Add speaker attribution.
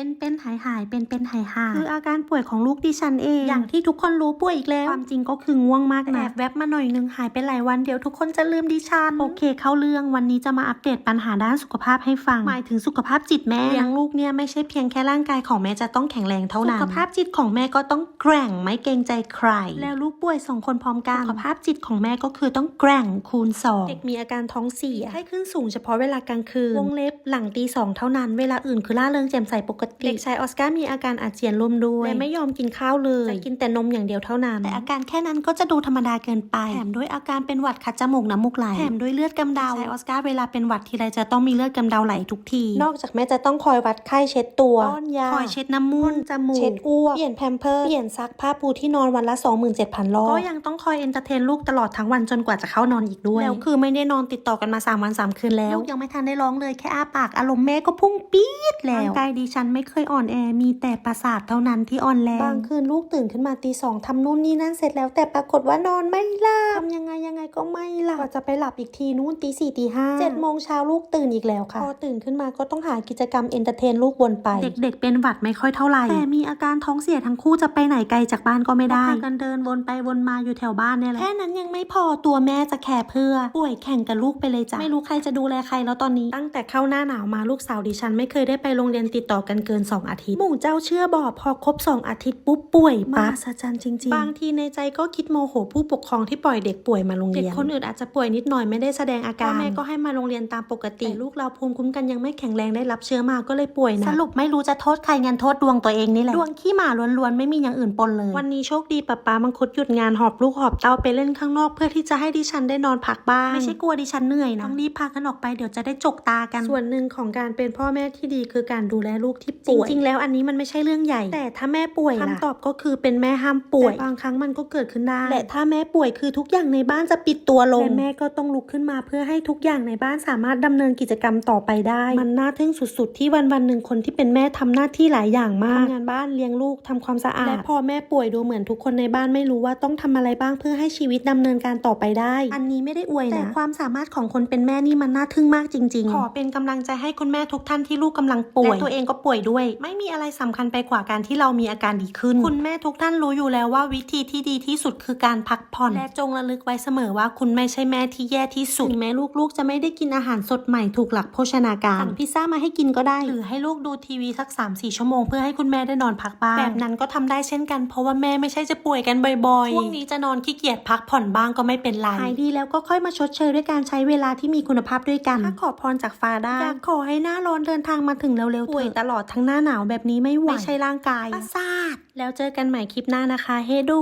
Speaker 1: เป็นเป็นหายหายเป็นเป็นหายหายคืออาการป่วยของลูกดิฉันเอง อย่างที่ทุกคนรู้ป่วยอีกแล้ว ความจริงก็คือง่วงมากนะแอบแวบมาหน่อยนึงหายไปหลายวันเดี๋ยวทุกคนจะลืมดิฉัน โอเค เข้าเรื่องวันนี้จะมาอัปเดตปัญหาด้านสุขภาพให้ฟัง หมายถึงสุขภาพจิตแม่เลี้ยงลูกเนี่ยไม่ใช่เพียงแค่ร่างกายของแม่จะต้องแข็งแรงเท่านั้น สุขภาพจิตของแม่ก็ต้องแกร่งไม่เกรงใจใคร แล้วลูกป่วยสองคนพร้อมกัน สุขภาพจิตของแม่ก็คือต้องแกร่งคูณสองเด็กมีอาการท้องเสียไข้ขึ้นสูงเฉพาะเวลากลางคืน วงเล็บหลังตีสองเท่านั้น เวลาอื่นคือล่าเริงแจ่มใสปกติ เด็กชายออสการ์มีอาการอาเจียนร่วมด้วยและไม่ยอมกินข้าวเลย จะกินแต่นมอย่างเดียวเท่านั้น แต่อาการแค่นั้นก็จะดูธรรมดาเกินไป แถมด้วยอาการเป็นหวัดคัดจมูกน้ำมูกไหล แถมด้วยเลือดกำเดาชายออสการ์เวลาเป็นหวัดทีไรจะต้องมีเลือดกำเดาไหลทุกที นอกจากแม่จะต้องคอยวัดไข้เช็ดตัวป้อนยา คอยเช็ดน้ำมูกจมูก เช็ดอ้วก เปลี่ยนแพมเพิร์ส เปลี่ยนซักผ้าปูที่นอนวันละ 27,000รอบ ก็ยังต้องคอยเอนเตอร์เทนลูกตลอดทั้งวันจนกว่าจะเข้านอนอีกด้วย แล้วคือไม่ได้นอนติดต่อกันมา3วัน3คืนแล้ว ลูกยังไม่ทันได้ร้องเลยแค่อ้าปากอารมณ์แม่ก็พุ่งปี๊ดแล้วร่างกายดิฉันไม่เคยอ่อนแอ มีแต่ประสาทเท่านั้นที่อ่อนแรง บางคืนลูกตื่นขึ้นมาตีสองทำนู่นนี่นั่นเสร็จแล้วแต่ปรากฏว่านอนไม่หลับทำยังไงยังไงก็ไม่หลับกว่าจะไปหลับอีกทีนู่นตีสี่ตีห้าเจ็ดโมงเช้าลูกตื่นอีกแล้วค่ะ พอตื่นขึ้นมาก็ต้องหากิจกรรมเอนเตอร์เทนลูกวนไป เด็กๆเป็นหวัดไม่ค่อยเท่าไหร่ แต่มีอาการท้องเสียทั้งคู่จะไปไหนไกลจากบ้านก็ไม่ได้พากันเดินวนไปวนมาอยู่แถวบ้านเนี่ยแหละ แค่นั้นยังไม่พอตัวแม่จะแคร์เพื่อป่วยแข่งกับลูกไปเลยจ้ะ ไม่รู้ใครจะดูแลใครแล้วตอนนี้ ตั้งแต่เข้าหน้าหนาวมาลูกสาวดิฉันไม่เคยได้ไปโรงเรียนติดต่อกันเกิน 2 อาทิตย์หมู่เจ้าเชื่อบอกพอครบ 2 อาทิตย์ปุ๊บป่วยปั๊บสะจันจริง ๆ บางทีในใจก็คิดโมโหผู้ปกครองที่ปล่อยเด็กป่วยมาโรงเรียนเด็กคนอื่นอาจจะป่วยนิดหน่อยไม่ได้แสดงอาการพ่อแม่ก็ให้มาโรงเรียนตามปกติแต่ลูกเราภูมิคุ้มกันยังไม่แข็งแรงได้รับเชื้อมาก็เลยป่วยนะสรุปไม่รู้จะโทษใครงั้นโทษดวงตัวเองนี่แหละดวงขี้หมาล้วนๆไม่มีอย่างอื่นปนเลย วันนี้โชคดีป้าป้ามังคุดหยุดงานหอบลูกหอบเต้าไปเล่นข้างนอกเพื่อที่จะให้ดิฉันได้นอนพักบ้างไม่ใช่กลัวดิฉันเหนื่อยนะต้องรีบพากันออกไปเดี๋ยวจะได้จกตากันส่วนหนึ่งของการเป็นพ่อแม่ที่ดีคือการดูแลลูกที่ป่วยจริงๆแล้วอันนี้มันไม่ใช่เรื่องใหญ่ แต่ถ้าแม่ป่วยคำตอบก็คือเป็นแม่ห้ามป่วยแต่บางครั้งมันก็เกิดขึ้นได้และถ้าแม่ป่วยคือทุกอย่างในบ้านจะปิดตัวลงและแม่ก็ต้องลุกขึ้นมาเพื่อให้ทุกอย่างในบ้านสามารถดำเนินกิจกรรมต่อไปได้ มันน่าทึ่งสุดๆ ที่วันวันๆหนึ่งคนที่เป็นแม่ทำหน้าที่หลายอย่างมากทำงานบ้านเลี้ยงลูกทำความสะอาดและพอแม่ป่วยดูเหมือนทุกคนในบ้านไม่รู้ว่าต้องทำอะไรบ้างเพื่อให้ชีวิตดำเนินการต่อไปได้ อันนี้ไม่ได้อวยนะแต่ความสามารถของคนเป็นแม่นี่มันน่าทึ่งมากจริง ๆ ขอเป็นกำลังใจให้คุณแม่ทุกท่านที่ลูกกำลังป่วยและตัวเองก็ป่วยด้วย ไม่มีอะไรสำคัญไปกว่าการที่เรามีอาการดีขึ้น คุณแม่ทุกท่านรู้อยู่แล้วว่าวิธีที่ดีที่สุดคือการพักผ่อน และจงระลึกไว้เสมอว่าคุณไม่ใช่แม่ที่แย่ที่สุดถึงแม้ลูกๆ จะไม่ได้กินอาหารสดใหม่ถูกหลักโภชนาการสั่งพิซซ่ามาให้กินก็ได้ หรือให้ลูกดูทีวีสัก3-4ชั่วโมงเพื่อให้คุณแม่ได้นอนพักบ้างแบบนั้นก็ทำได้เช่นกันเพราะว่าแม่ไม่ใช่จะป่วยกันบ่อยๆช่วงนี้จะนอนขี้เกียจพักผ่อนบ้างก็ไม่เป็นไรหายดีแล้วก็ค่อยมาชดเชยด้วยการใช้เวลาที่มีคุณภาพด้วยกันถ้าขอพรจากฟ้าได้อยากขอให้หน้าร้อนเดินทางมาถึงเร็วๆป่วยตลอดทั้งหน้าหนาวแบบนี้ไม่ไหวไม่ใช่ร่างกายประสาทแล้วเจอกันใหม่คลิปหน้านะคะ เฮดู